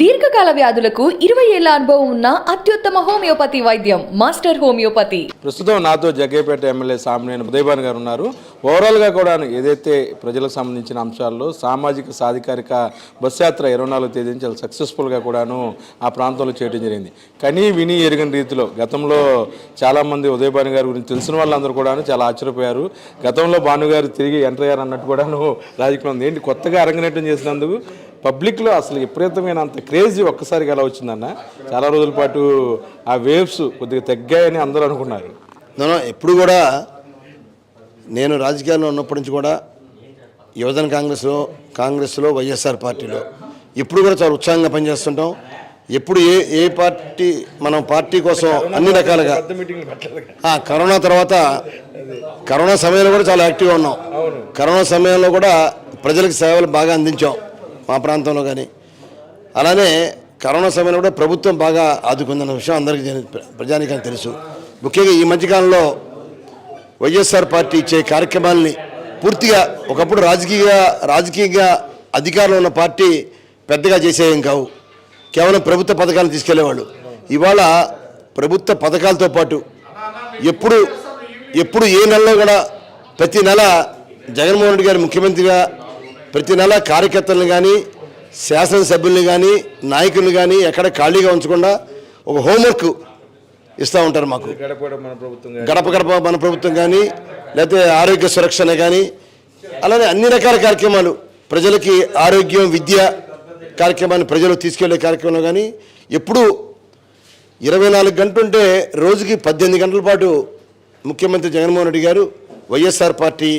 దీర్ఘకాల వ్యాధులకు ఇరవై ఏళ్ళ అనుభవం ఉన్న అత్యుత్తమ హోమియోపతి వైద్యం మాస్టర్ హోమియోపతి. ప్రస్తుతం నాతో జగ్గేపేట ఎమ్మెల్యే సామినేని ఉదయభాన్ గారు ఉన్నారు. ఓవరాల్గా కూడా ఏదైతే ప్రజలకు సంబంధించిన అంశాల్లో సామాజిక సాధికారిక బస్ యాత్ర ఇరవై నాలుగు తేదీని చాలా సక్సెస్ఫుల్గా కూడాను ఆ ప్రాంతంలో చేయడం జరిగింది. కానీ విని ఎరిగిన రీతిలో గతంలో చాలామంది ఉదయభాను గారి గురించి తెలిసిన వాళ్ళందరూ కూడాను చాలా ఆశ్చర్యపోయారు. గతంలో భానుగారు తిరిగి ఎంటర్ అయ్యారు అన్నట్టు కూడాను రాజకీయం ఉంది. ఏంటి కొత్తగా అరంగనేటం చేసినందుకు పబ్లిక్లో అసలు విపరీతమైన అంత క్రేజీ ఒక్కసారిగా ఎలా వచ్చిందన్న చాలా రోజుల పాటు ఆ వేవ్స్ కొద్దిగా తగ్గాయని అందరూ అనుకున్నారు. ఎప్పుడు కూడా నేను రాజకీయాల్లో ఉన్నప్పటి నుంచి కూడా యువజన కాంగ్రెస్లో కాంగ్రెస్లో వైఎస్ఆర్ పార్టీలో. ఎప్పుడు కూడా చాలా ఉత్సాహంగా పనిచేస్తుంటాం. ఎప్పుడు ఏ ఏ పార్టీ మనం పార్టీ కోసం అన్ని రకాలుగా ఆ, కరోనా తర్వాత కరోనా సమయంలో కూడా చాలా యాక్టివ్గా ఉన్నాం. కరోనా సమయంలో కూడా ప్రజలకు సేవలు బాగా అందించాం మా ప్రాంతంలో కానీ. అలానే కరోనా సమయంలో కూడా ప్రభుత్వం బాగా ఆదుకుందన్న విషయం అందరికీ ప్రజానికానికి తెలుసు. ముఖ్యంగా ఈ మధ్యకాలంలో వైఎస్ఆర్ పార్టీ ఇచ్చే కార్యక్రమాల్ని పూర్తిగా ఒకప్పుడు రాజకీయ రాజకీయంగా అధికారంలో ఉన్న పార్టీ పెద్దగా చేసేయం కావు. కేవలం ప్రభుత్వ పథకాలను తీసుకెళ్ళేవాళ్ళు. ఇవాళ ప్రభుత్వ పథకాలతో పాటు ఎప్పుడు ఎప్పుడు ఏ నెలలో కూడా ప్రతి నెల జగన్మోహన్ రెడ్డి గారు ముఖ్యమంత్రిగా ప్రతి నెల కార్యకర్తలను కానీ శాసనసభ్యుల్ని కానీ నాయకుల్ని కానీ ఎక్కడ ఖాళీగా ఉంచకుండా ఒక హోంవర్క్ ఇస్తూ ఉంటారు మాకు. గడపడ మన ప్రభుత్వం గడప గడప మన ప్రభుత్వం కానీ లేకపోతే ఆరోగ్య సురక్షణ కానీ అలానే అన్ని రకాల కార్యక్రమాలు. ప్రజలకి ఆరోగ్యం విద్య కార్యక్రమాన్ని ప్రజలు తీసుకెళ్ళే కార్యక్రమంలో కానీ ఎప్పుడు ఇరవై నాలుగు గంటలుంటే రోజుకి పద్దెనిమిది గంటల పాటు ముఖ్యమంత్రి జగన్మోహన్ రెడ్డి గారు వైఎస్ఆర్ పార్టీ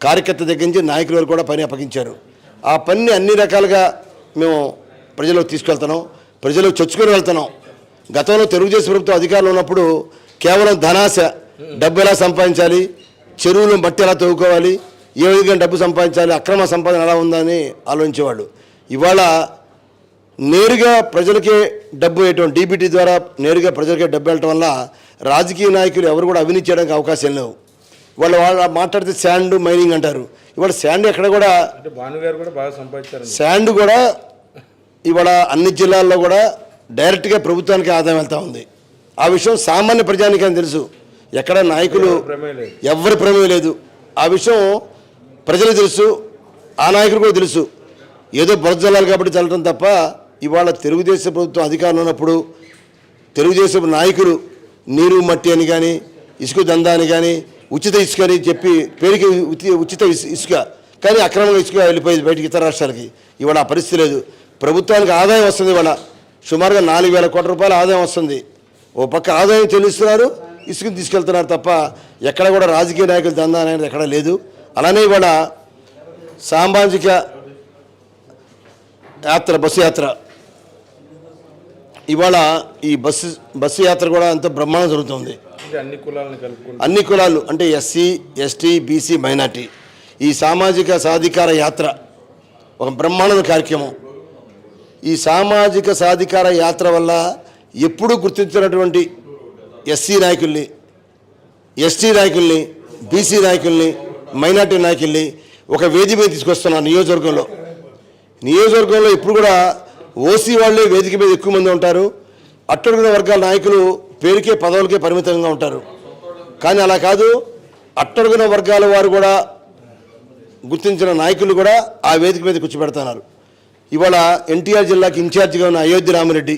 కార్యకర్త దగ్గర నుంచి నాయకుల వరకు కూడా పని అప్పగించారు. ఆ పనిని అన్ని రకాలుగా మేము ప్రజలకు తీసుకెళ్తున్నాం. ప్రజలకు చొచ్చుకొని వెళ్తున్నాం. గతంలో తెలుగుదేశం ప్రభుత్వం అధికారంలో ఉన్నప్పుడు కేవలం ధనాశ డబ్బు ఎలా సంపాదించాలి చెరువులను బట్టి ఎలా తవ్వుకోవాలి ఏ విధంగా డబ్బు సంపాదించాలి అక్రమ సంపాదన ఎలా ఉందని ఆలోచించేవాళ్ళు. ఇవాళ నేరుగా ప్రజలకే డబ్బు వేయటం డీబీటీ ద్వారా నేరుగా ప్రజలకే డబ్బు వెళ్ళటం వల్ల రాజకీయ నాయకులు ఎవరు కూడా అవినీతి చేయడానికి అవకాశం లేవు. వాళ్ళు వాళ్ళు మాట్లాడితే శాండ్ మైనింగ్ అంటారు. ఇవాళ శాండ్ ఎక్కడ కూడా అంటే భానుగారు కూడా బాగా సంపాదించారు శాండ్ కూడా ఇవాళ అన్ని జిల్లాల్లో కూడా డైరెక్ట్గా ప్రభుత్వానికి ఆదాయం వెళ్తూ ఉంది. ఆ విషయం సామాన్య ప్రజానికని తెలుసు. ఎక్కడ నాయకులు. ఎవరి ప్రమేయం లేదు. ఆ విషయం ప్రజలకు తెలుసు ఆ నాయకులు కూడా తెలుసు. ఏదో బురద జల్లాలి కాబట్టి చల్లటం తప్ప ఇవాళ తెలుగుదేశం ప్రభుత్వం అధికారంలో ఉన్నప్పుడు తెలుగుదేశం నాయకులు నీరు మట్టి అని కానీ ఇసుక దందా అని కానీ ఉచిత ఇసుక అని చెప్పి పేరుకి ఉచి- ఉచిత ఇసు- ఇసుక. కానీ అక్రమంగా ఇసుక వెళ్ళిపోయేది బయటికి ఇతర రాష్ట్రాలకి. ఇవాళ ఆ పరిస్థితి లేదు. ప్రభుత్వానికి ఆదాయం వస్తుంది ఇవాళ. సుమారుగా నాలుగు వేల కోట్ల రూపాయల ఆదాయం వస్తుంది. ఓ పక్క ఆదాయం చెల్లిస్తున్నారు ఇసుకని తీసుకెళ్తున్నారు తప్ప ఎక్కడ కూడా రాజకీయ నాయకులు దందా అనేది ఎక్కడ లేదు. అలానే ఇవాళ సామాజిక యాత్ర బస్సు యాత్ర. ఇవాళ ఈ బస్సు బస్సు యాత్ర కూడా ఎంతో బ్రహ్మాండం జరుగుతుంది. అన్ని కులాలను అన్ని కులాలు అంటే ఎస్సీ ఎస్టీ బీసీ మైనార్టీ. ఈ సామాజిక సాధికార యాత్ర ఒక బ్రహ్మాండమైన కార్యక్రమం. ఈ సామాజిక సాధికార యాత్ర వల్ల ఎప్పుడూ గుర్తించినటువంటి ఎస్సీ నాయకుల్ని ఎస్టీ నాయకుల్ని బీసీ నాయకుల్ని మైనార్టీ నాయకుల్ని ఒక వేదిక మీద తీసుకొస్తున్నాం నియోజకవర్గంలో. నియోజకవర్గంలో ఇప్పుడు కూడా ఓసీ వాళ్ళే వేదిక మీద ఎక్కువ మంది ఉంటారు. అట్టడుగున వర్గాల నాయకులు పేరుకే పదవులకే పరిమితంగా ఉంటారు. కానీ అలా కాదు అట్టడుగున వర్గాల వారు కూడా గుర్తించిన నాయకులు కూడా ఆ వేదిక మీద కూర్చోబెడుతున్నారు. ఇవాళ ఎన్టీఆర్ జిల్లాకి ఇన్ఛార్జిగా ఉన్న అయోధ్య రామిరెడ్డి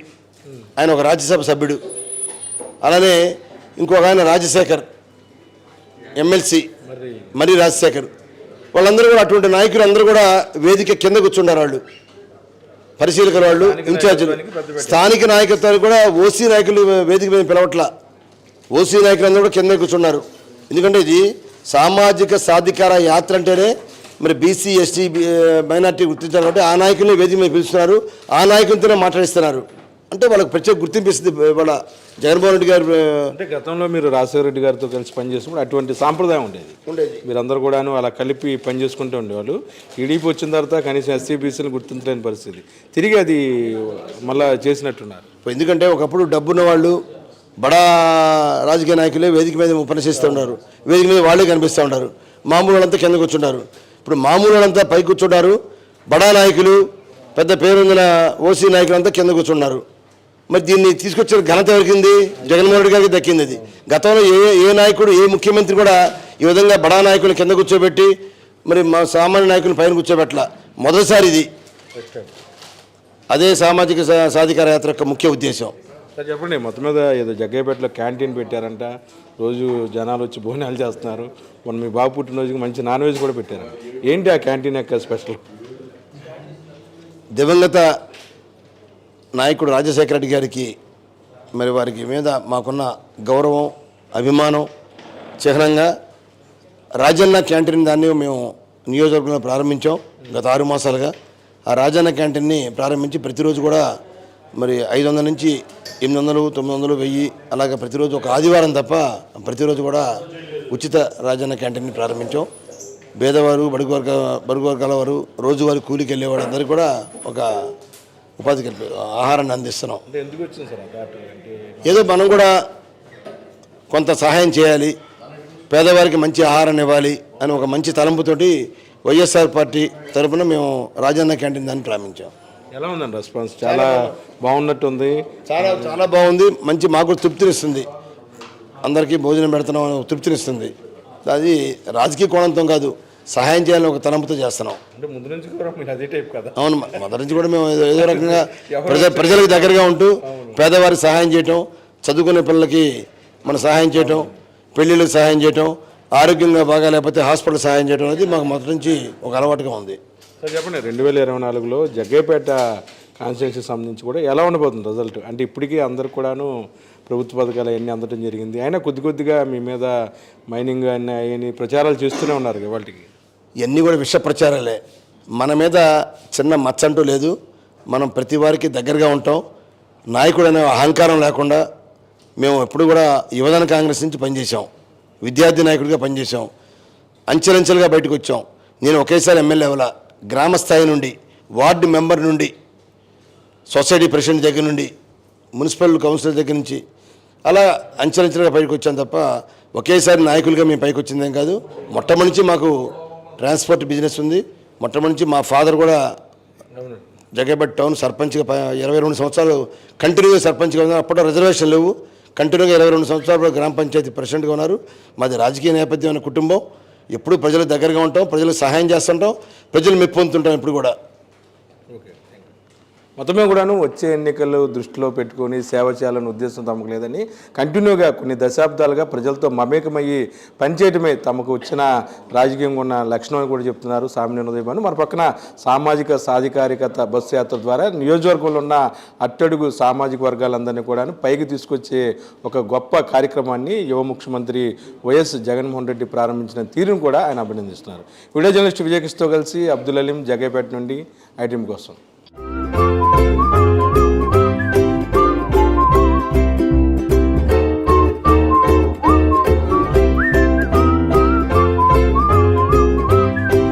ఆయన ఒక రాజ్యసభ సభ్యుడు. అలానే ఇంకొక ఆయన రాజశేఖర్ ఎమ్మెల్సీ మరి రాజశేఖర్. వాళ్ళందరూ కూడా అటువంటి నాయకులు అందరూ కూడా వేదిక కింద కూర్చున్నారు వాళ్ళు. పరిశీలకుల వాళ్ళు ఇన్ఛార్జీలు. స్థానిక నాయకత్వానికి కూడా ఓసీ నాయకులు వేదిక మీద పిలవట్ల. ఓసీ నాయకులందరూ కూడా కింద కూర్చున్నారు. ఎందుకంటే ఇది సామాజిక సాధికార యాత్ర అంటేనే మరి బీసీ ఎస్టీ మైనార్టీ గుర్తించారు కాబట్టి ఆ నాయకుల్ని వేదిక మీద పిలుస్తున్నారు. ఆ నాయకులతోనే మాట్లాడిస్తున్నారు. అంటే వాళ్ళకి ప్రత్యేక గుర్తింపు ఇస్తుంది ఇవాళ జగన్మోహన్ రెడ్డి గారు అంటే గతంలో మీరు రాజశేఖర రెడ్డి గారితో కలిసి పనిచేసినప్పుడు అటువంటి సాంప్రదాయం ఉండేది. ఉండేది. మీరందరూ కూడాను అలా కలిపి పని చేసుకుంటూ ఉండేవాళ్ళు. టీడీపీ వచ్చిన తర్వాత కనీసం ఎస్సీబీసీని గుర్తించలేని పరిస్థితి. తిరిగి అది మళ్ళా చేసినట్టున్నారు. ఎందుకంటే ఒకప్పుడు డబ్బున్న వాళ్ళు బడా రాజకీయ నాయకులే వేదిక మీద ఉపన్యసిస్తూ ఉన్నారు. వేదిక మీద వాళ్ళే కనిపిస్తూ ఉన్నారు. మామూలు వాళ్ళంతా కింద కూర్చుంటారు ఇప్పుడు మామూలు పై కూర్చుంటారు బడా నాయకులు పెద్ద పేరుందిన ఓసీ నాయకులంతా కింద కూర్చున్నారు. మరి దీన్ని తీసుకొచ్చిన ఘనత ఎవరికింది? జగన్మోహన్ రెడ్డి గారికి దక్కింది అది గతంలో ఏ ఏ నాయకుడు ఏ ముఖ్యమంత్రి కూడా ఈ విధంగా బడా నాయకులు కింద కూర్చోబెట్టి మరి మా సామాన్య నాయకులు పైన కూర్చోబెట్టల. మొదటిసారి ఇది. అదే సామాజిక సాధికార యాత్ర యొక్క ముఖ్య ఉద్దేశం. సార్ చెప్పండి మొత్తం మీద ఏదో జగ్గయ్యపేటలో క్యాంటీన్ పెట్టారంట. రోజు జనాలు వచ్చి భోజనాలు చేస్తున్నారు. మొన్న మీ బాబు పుట్టినరోజుకి మంచి నాన్ వెజ్ కూడా పెట్టారు ఏంటి ఆ క్యాంటీన్ యొక్క స్పెషల్? దివంగత నాయకుడు రాజశేఖర రెడ్డి గారికి మరి వారికి మీద మాకున్న గౌరవం అభిమానం చిహ్నంగా రాజన్న క్యాంటీన్ దాన్ని మేము నియోజకవర్గంలో ప్రారంభించాం గత ఆరు మాసాలుగా. ఆ రాజన్న క్యాంటీన్ని ప్రారంభించి ప్రతిరోజు కూడా మరి ఐదు వందల నుంచి ఎనిమిది వందలు తొమ్మిది వందలు వెయ్యి అలాగే ప్రతిరోజు ఒక ఆదివారం తప్ప ప్రతిరోజు కూడా ఉచిత రాజన్న క్యాంటీన్ని ప్రారంభించాం. పేదవారు బడుగు వర్గ బడుగు వర్గాల వారు రోజువారీ కూలికి వెళ్ళేవాడు అందరికీ కూడా ఒక ఉపాధి కల్పి ఆహారాన్ని అందిస్తున్నాం. ఏదో మనం కూడా కొంత సహాయం చేయాలి పేదవారికి మంచి ఆహారాన్ని ఇవ్వాలి అని ఒక మంచి తలంపుతోటి వైఎస్ఆర్ పార్టీ తరపున మేము రాజన్న క్యాంటీన్ దాన్ని ప్రారంభించాం. ఎలా ఉందండి రెస్పాన్స్? చాలా బాగున్నట్టుంది. చాలా చాలా బాగుంది. మంచి మాకు తృప్తినిస్తుంది. అందరికీ భోజనం పెడుతున్నాం తృప్తినిస్తుంది. అది రాజకీయ కోణంతో కాదు సహాయం చేయాలని ఒక తలంపుతో చేస్తున్నాం. అంటే ముందు నుంచి కూడా మీరు అదే టైప్ కదా? అవును మొదటి నుంచి కూడా మేము ఏదో ఏదో రకంగా ప్రజ ప్రజలకు దగ్గరగా ఉంటూ పేదవారికి సహాయం చేయటం చదువుకునే పిల్లలకి మన సహాయం చేయటం పెళ్ళిళ్ళకి సహాయం చేయటం ఆరోగ్యంగా బాగా లేకపోతే హాస్పిటల్ సహాయం చేయడం అనేది మాకు మొదటి నుంచి ఒక అలవాటుగా ఉంది. సార్ చెప్పండి. రెండు వేల ఇరవై నాలుగులో జగ్గేపేట కాన్స్టిట్యున్సీకి సంబంధించి కూడా ఎలా ఉండబోతుంది రిజల్ట్? అంటే ఇప్పటికీ అందరు కూడాను ప్రభుత్వ పథకాలు అవన్నీ అందడం జరిగింది. అయినా కొద్ది కొద్దిగా మీ మీద మైనింగ్ అన్ని అవన్నీ ప్రచారాలు చేస్తూనే ఉన్నారు ఇవాళకి ఇవన్నీ కూడా విష ప్రచారాలే. మన మీద చిన్న మచ్చ అంటూ లేదు. మనం ప్రతి వారికి దగ్గరగా ఉంటాం. నాయకుడు అనే అహంకారం లేకుండా మేము ఎప్పుడు కూడా యువజన కాంగ్రెస్ నుంచి పనిచేసాం విద్యార్థి నాయకుడిగా పనిచేసాం అంచెలంచెలుగా బయటకు వచ్చాం. నేను ఒకేసారి ఎమ్మెల్యే అవ్వాల? గ్రామ స్థాయి నుండి వార్డు మెంబర్ నుండి సొసైటీ ప్రెసిడెంట్ దగ్గర నుండి మున్సిపల్ కౌన్సిలర్ దగ్గర నుంచి అలా అంచెలంచెలుగా పైకి వచ్చాం తప్ప ఒకేసారి నాయకులుగా మేము పైకి వచ్చిందేం కాదు. మొట్టమొదటి నుంచి మాకు ట్రాన్స్పోర్ట్ బిజినెస్ ఉంది. మొట్టమొదటి నుంచి మా ఫాదర్ కూడా జగేబట్ టౌన్ సర్పంచ్గా ఇరవై రెండు సంవత్సరాలు కంటిన్యూగా సర్పంచ్గా ఉన్నారు. అప్పుడు రిజర్వేషన్ లేవు. కంటిన్యూగా ఇరవై రెండు సంవత్సరాలు గ్రామ పంచాయతీ ప్రెసిడెంట్గా ఉన్నారు. మాది రాజకీయ నేపథ్యం అనే కుటుంబం. ఎప్పుడు ప్రజల దగ్గరగా ఉంటాం. ప్రజలకు సహాయం చేస్తుంటాం. ప్రజలు మెప్పు ఇప్పుడు కూడా. మొత్తమే కూడాను వచ్చే ఎన్నికలు దృష్టిలో పెట్టుకొని సేవ చేయాలనే ఉద్దేశం తమకు లేదని కంటిన్యూగా కొన్ని దశాబ్దాలుగా ప్రజలతో మమేకమయ్యి పనిచేయటమే తమకు వచ్చిన రాజకీయంగా ఉన్న లక్షణం అని కూడా చెప్తున్నారు సామాన్య ఉదయం మన పక్కన సామాజిక సాధికారికత బస్సు యాత్ర ద్వారా నియోజకవర్గంలో ఉన్న అట్టడుగు సామాజిక వర్గాలందరినీ కూడా పైకి తీసుకొచ్చే ఒక గొప్ప కార్యక్రమాన్ని యువ ముఖ్యమంత్రి వైఎస్ జగన్మోహన్ రెడ్డి ప్రారంభించిన తీరును కూడా ఆయన అభినందిస్తున్నారు. వీడియో జర్నలిస్ట్ విజయకృష్ణతో కలిసి అబ్దుల్ అలీం జగేపేట నుండి ఐటీఎం కోసం.